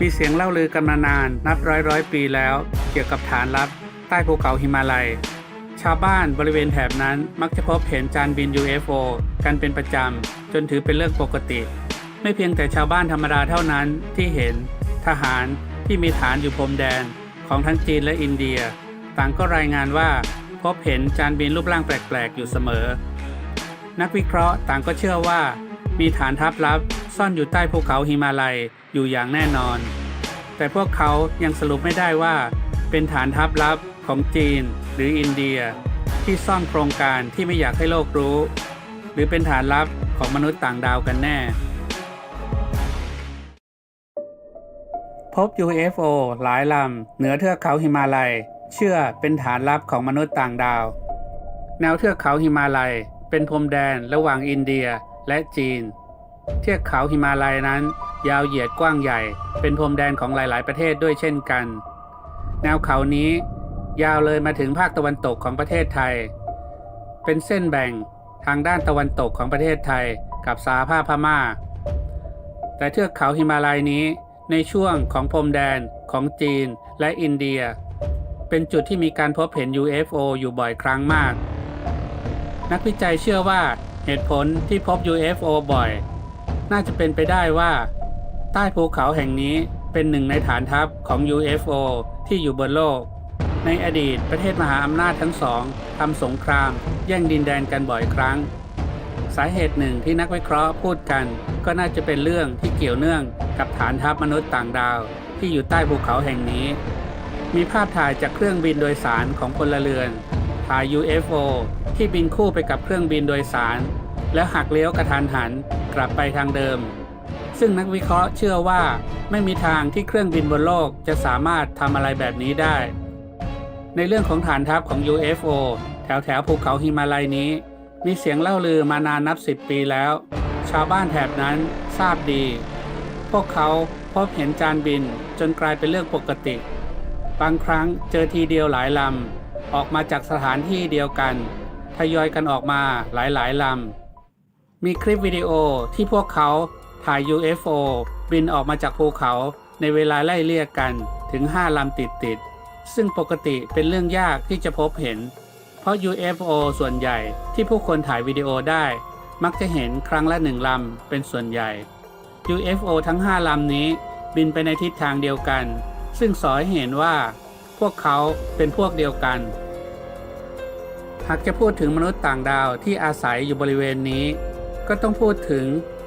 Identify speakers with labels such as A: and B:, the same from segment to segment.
A: มีเสียงเล่าลือกันมานานนับร้อยร้อยปีแล้ว เกี่ยวกับฐานลับ ใต้ภูเขาหิมาลัย ชาวบ้านบริเวณแถบนั้นมักจะพบเห็นจานบิน UFO กันเป็นประจำ จนถือเป็นเรื่องปกติ ไม่เพียงแต่ชาวบ้านธรรมดาเท่านั้นที่เห็น ทหารที่มีฐานอยู่พรมแดนของทั้งจีนและอินเดีย ต่างก็รายงานว่า พบเห็นจานบินรูปร่างแปลกๆ อยู่เสมอ นักวิเคราะห์ต่างก็เชื่อว่า มีฐานทัพลับ ซ่อนอยู่ใต้ภูเขาหิมาลัยอยู่อย่างแน่นอน แต่พวกเขายังสรุปไม่ได้ว่า เป็นฐานทัพลับของจีนหรืออินเดีย ที่ซ่อนโครงการที่ไม่อยากให้โลกรู้ หรือเป็นฐานลับของมนุษย์ต่างดาวกันแน่ พบ UFO หลายลำเหนือเทือกเขาหิมาลัย เชื่อเป็นฐานลับของมนุษย์ต่างดาว แนวเทือกเขาหิมาลัย เป็นพรมแดนระหว่างอินเดียและจีน เทือกเขาหิมาลัยนั้น ยาวเหยียดกว้างใหญ่ เป็นพรมแดนของหลาย ๆ ประเทศด้วยเช่นกัน แนวเขานี้ยาวเลยมาถึงภาคตะวันตกของประเทศไทย เป็นเส้นแบ่งทางด้านตะวันตกของประเทศไทยกับสาภาพพม่า แต่เทือกเขาหิมาลัยนี้ในช่วงของพรมแดนของจีนและอินเดีย เป็นจุดที่มีการพบเห็น UFO อยู่บ่อยครั้งมาก นักวิจัยเชื่อว่าเหตุผลที่พบ UFO บ่อย น่าจะเป็นไปได้ว่า ใต้ภูเขาแห่งนี้เป็นหนึ่งในฐานทัพของ UFO ที่อยู่บนโลก ในอดีตประเทศมหาอำนาจทั้งสองทำสงคราม แย่งดินแดนกันบ่อยครั้ง สาเหตุหนึ่งที่นักวิเคราะห์พูดกัน ก็น่าจะเป็นเรื่องที่เกี่ยวเนื่องกับฐานทัพมนุษย์ต่างดาว ที่อยู่ใต้ภูเขาแห่งนี้ มีภาพถ่ายจากเครื่องบินโดยสารของพลเรือน ถ่าย UFO ที่บินคู่ไปกับเครื่องบินโดยสาร แล้วหักเลี้ยวกระทันหันกลับไปทางเดิม ซึ่งนักวิเคราะห์เชื่อว่าไม่มีทางที่เครื่องบินบนโลกจะสามารถทำอะไรแบบนี้ได้ ในเรื่องของฐานทัพของ UFO แถวแถวภูเขาหิมาลัยนี้ มีเสียงเล่าลือมานานนับสิบปีแล้ว ชาวบ้านแถบนั้นทราบดี พวกเขาพบเห็นจานบินจนกลายเป็นเรื่องปกติ บางครั้งเจอทีเดียวหลายลำ ออกมาจากสถานที่เดียวกันทยอยกันออกมาหลายๆลำ มีคลิปวิดีโอที่พวกเขาถ่าย UFO บินออกมาจากภูเขาในเวลาไล่เลี่ยกันถึง 5 ลำติดๆซึ่งปกติเป็นเรื่องยากที่จะพบเห็น เพราะ UFO ส่วนใหญ่ที่ผู้คนถ่ายวิดีโอได้ มักจะเห็นครั้งละหนึ่งลำเป็นส่วนใหญ่ UFO ทั้ง 5 ลำนี้บินไปในทิศทางเดียวกัน ซึ่งสอให้เห็นว่า พวกเขาเป็นพวกเดียวกัน หากจะพูดถึงมนุษย์ต่างดาวที่อาศัยอยู่บริเวณนี้ ก็ต้องพูดถึง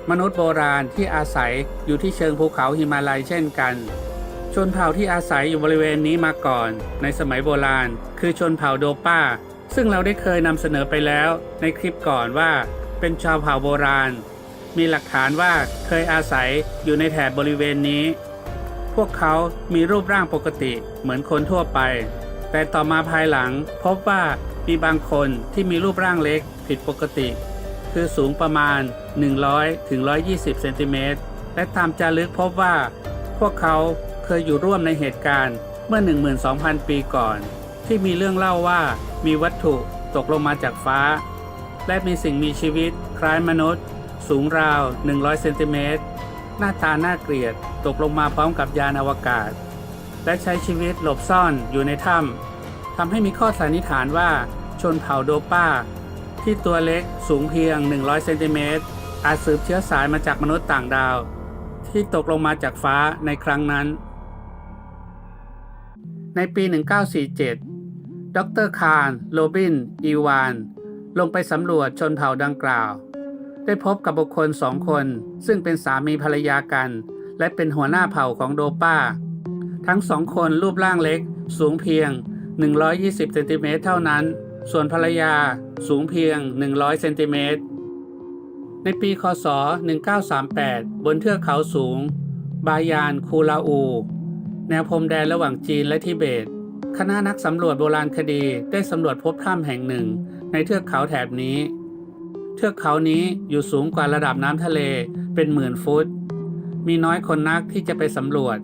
A: มนุษย์โบราณที่อาศัยอยู่ที่เชิงภูเขาหิมาลัยเช่นกัน ชนเผ่าที่อาศัยอยู่บริเวณนี้มาก่อน ในสมัยโบราณ คือชนเผ่าโดป้า ซึ่งเราได้เคยนำเสนอไปแล้วในคลิปก่อนว่าเป็นชาวเผ่าโบราณ มีหลักฐานว่าเคยอาศัยอยู่ในแถบบริเวณนี้ พวกเขามีรูปร่างปกติเหมือนคนทั่วไป แต่ต่อมาภายหลังพบว่ามีบางคนที่มีรูปร่างเล็กผิดปกติ คือสูงประมาณ 100ถึง120 เซนติเมตร และตามจารึกพบว่า พวกเขาเคยอยู่ร่วมในเหตุการณ์เมื่อ 12,000 ปีก่อน ที่มีเรื่องเล่าว่ามีวัตถุตกลงมาจากฟ้า และมีสิ่งมีชีวิตคล้ายมนุษย์ สูงราว 100 เซนติเมตร หน้าตาน่าเกลียดตกลงมาพร้อมกับยานอวกาศ และใช้ชีวิตหลบซ่อนอยู่ในถ้ำทำให้มีข้อสันนิษฐานว่าชนเผ่าโดป้า ที่ตัวเล็กสูงเพียง 100 เซนติเมตรอาจสืบเชื้อสายมาจากมนุษย์ต่างดาว ที่ตกลงมาจากฟ้าในครั้งนั้น ในปี 1947 ดรคาร์ลโรบิน อีวาน ลงไปสำรวจชนเผ่าดังกล่าว ได้พบกับบุคคลสองคน ซึ่งเป็นสามีภรรยากัน และเป็นหัวหน้าเผ่าของโดป้า ทั้งสองคนรูปร่างเล็ก สูงเพียง 120เซนติเมตรเท่านั้น ส่วนภรรยาสูงเพียง 100เซนติเมตรในปีคศ 1938 บนเทือกเขาสูง บายานคูลาอู แนวพรมแดนระหว่างจีนและทิเบต คณะนักสำรวจโบราณคดีได้สำรวจพบถ้ำแห่งหนึ่ง ในเทือกเขาแถบนี้ ทือกเขานี้อยู่สูงกว่าระดับน้ำทะเลเป็นหมื่นฟุต มีน้อยคนนักที่จะไปสำรวจ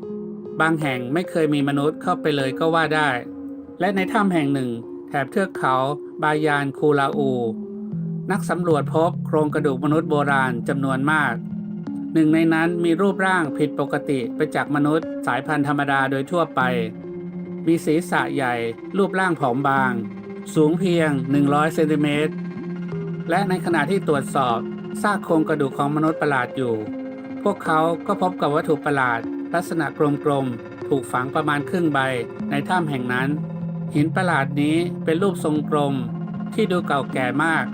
A: บางแห่งไม่เคยมีมนุษย์เข้าไปเลยก็ว่าได้ และในถ้ำแห่งหนึ่ง แถบเทือกเขาบายานคูลาอู นักสำรวจพบโครงกระดูกมนุษย์โบราณจำนวนมาก หนึ่งในนั้นมีรูปร่างผิดปกติไปจากมนุษย์สายพันธุ์ธรรมดาโดยทั่วไป มีศีรษะใหญ่ รูปร่างผอมบาง สูงเพียง 100 เซนติเมตร และในขณะที่ตรวจสอบซากโครงกระดูกของมนุษย์ประหลาดอยู่ พวกเขาก็พบกับวัตถุประหลาด ลักษณะกลมๆ ถูกฝังประมาณครึ่งใบในถ้ำแห่งนั้น หินประหลาดนี้เป็นรูปทรงกลม ที่ดูเก่าแก่มาก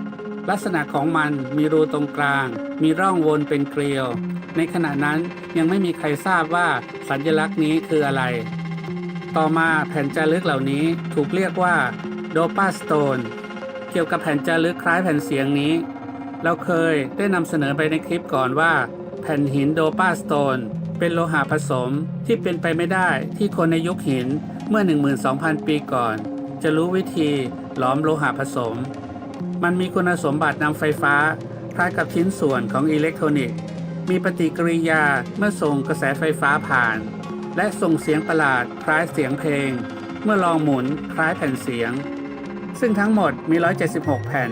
A: ลักษณะของมันมีรูตรงกลาง มีร่องวนเป็นเกลียว ในขณะนั้นยังไม่มีใครทราบว่าสัญลักษณ์นี้คืออะไร ต่อมาแผ่นจารึกเหล่านี้ถูกเรียกว่าโดปาสโตน เกี่ยวกับแผ่นจารึกคล้ายแผ่นเสียงนี้ เราเคยได้นำเสนอไปในคลิปก่อนว่า แผ่นหินโดปาสโตน เป็นโลหะผสมที่เป็นไปไม่ได้ที่คนในยุคหินเมื่อ 12,000 ปีก่อน จะรู้วิธีหลอมโลหะผสม มันมีคุณสมบัตินำไฟฟ้าคล้ายกับชิ้นส่วนของอิเล็กทรอนิกส์ มีปฏิกิริยาเมื่อส่งกระแสไฟฟ้าผ่าน และส่งเสียงประหลาดคล้ายเสียงเพลง เมื่อลองหมุนคล้ายแผ่นเสียง ซึ่งทั้งหมดมี 176 แผ่น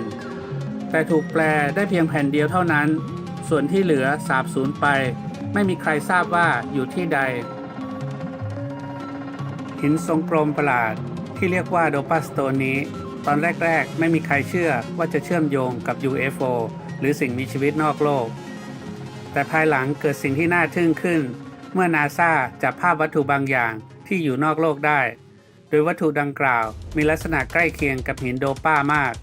A: แต่ถูกแปลได้เพียงแผ่นเดียวเท่านั้น ส่วนที่เหลือสาบสูญไป ไม่มีใครทราบว่าอยู่ที่ใด หินทรงกลมประหลาดที่เรียกว่าโดปาสโตนนี้ ตอนแรก ๆ ไม่มีใครเชื่อว่าจะเชื่อมโยงกับ UFO หรือสิ่งมีชีวิตนอกโลก แต่ภายหลังเกิดสิ่งที่น่าทึ่งขึ้น เมื่อนาซาจับภาพวัตถุบางอย่างที่อยู่นอกโลกได้ โดยวัตถุดังกล่าวมีลักษณะใกล้เคียงกับหินโดป้ามาก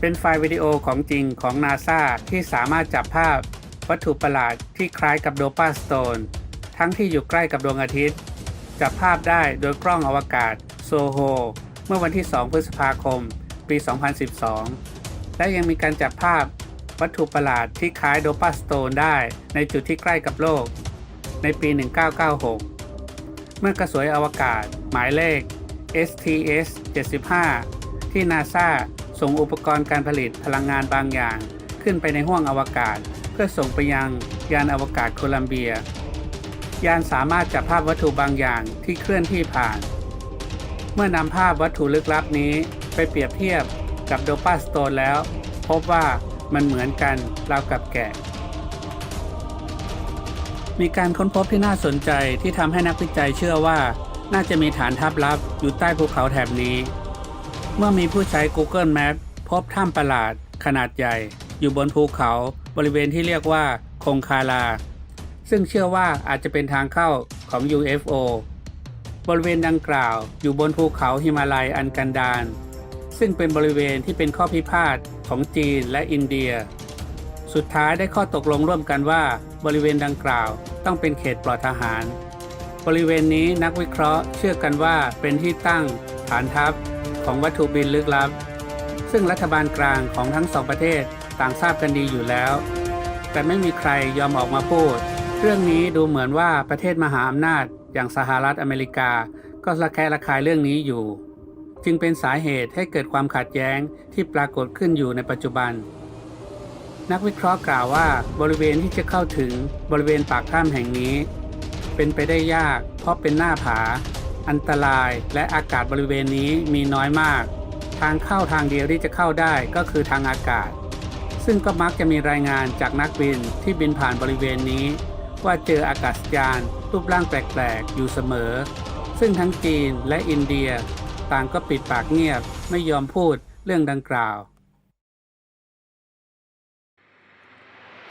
A: เป็นไฟล์วิดีโอของจริงของนาซาที่สามารถจับภาพวัตถุประหลาดที่คล้ายกับโดปาสโตน ทั้งที่อยู่ใกล้กับดวงอาทิตย์ จับภาพได้โดยกล้องอวกาศโซโฮเมื่อวันที่ 2 พฤษภาคม ปี 2012 และยังมีการจับภาพวัตถุประหลาดที่คล้ายโดปาสโตนได้ในจุดที่ใกล้กับโลก ในปี 1996 เมื่อกระสวยอวกาศ หมายเลข STS 75 ที่นาซาส่งอุปกรณ์การผลิตพลังงานบางอย่าง ขึ้นไปในห้วงอวกาศ เพื่อส่งไปยังยานอวกาศโคลัมเบีย ยานสามารถจับภาพวัตถุบางอย่างที่เคลื่อนที่ผ่าน เมื่อนำภาพวัตถุลึกลับนี้ไปเปรียบเทียบกับโดปาสโตนแล้ว พบว่ามันเหมือนกันราวกับแกะ มีการค้นพบที่น่าสนใจที่ทำให้นักวิจัยเชื่อว่าน่าจะมีฐานทัพลับอยู่ใต้ภูเขาแถบนี้ เมื่อมีผู้ใช้ Google Map พบถ้ำประหลาด ขนาดใหญ่ อยู่บนภูเขาบริเวณที่เรียกว่าคงคาลา ซึ่งเชื่อว่าอาจจะเป็นทางเข้าของ UFO บริเวณดังกล่าวอยู่บนภูเขาหิมาลัยอันกันดารซึ่งเป็นบริเวณที่เป็นข้อพิพาทของจีนและอินเดีย สุดท้ายได้ข้อตกลงร่วมกันว่า บริเวณดังกล่าวต้องเป็นเขตปลอดทหาร บริเวณนี้นักวิเคราะห์เชื่อกันว่าเป็นที่ตั้งฐานทัพของวัตถุบินลึกลับ ซึ่งรัฐบาลกลางของทั้งสองประเทศต่างทราบกันดีอยู่แล้ว แต่ไม่มีใครยอมออกมาพูด เรื่องนี้ดูเหมือนว่าประเทศมหาอำนาจอย่างสหรัฐอเมริกา ก็ระแคะระคายเรื่องนี้อยู่ จึงเป็นสาเหตุให้เกิดความขัดแย้งที่ปรากฏขึ้นอยู่ในปัจจุบัน นักวิเคราะห์กล่าวว่าบริเวณที่จะเข้าถึงบริเวณปากถ้ำแห่งนี้ เป็นไปได้ยาก เพราะเป็นหน้าผา อันตรายและอากาศบริเวณนี้มีน้อยมาก ทางเข้าทางเดียวที่จะเข้าได้ก็คือทางอากาศ ซึ่งก็มักจะมีรายงานจากนักบินที่บินผ่านบริเวณนี้ ว่าเจออากาศยานรูปร่างแปลกๆ อยู่เสมอ ซึ่งทั้งจีนและอินเดีย ต่างก็ปิดปากเงียบไม่ยอมพูดเรื่องดังกล่าว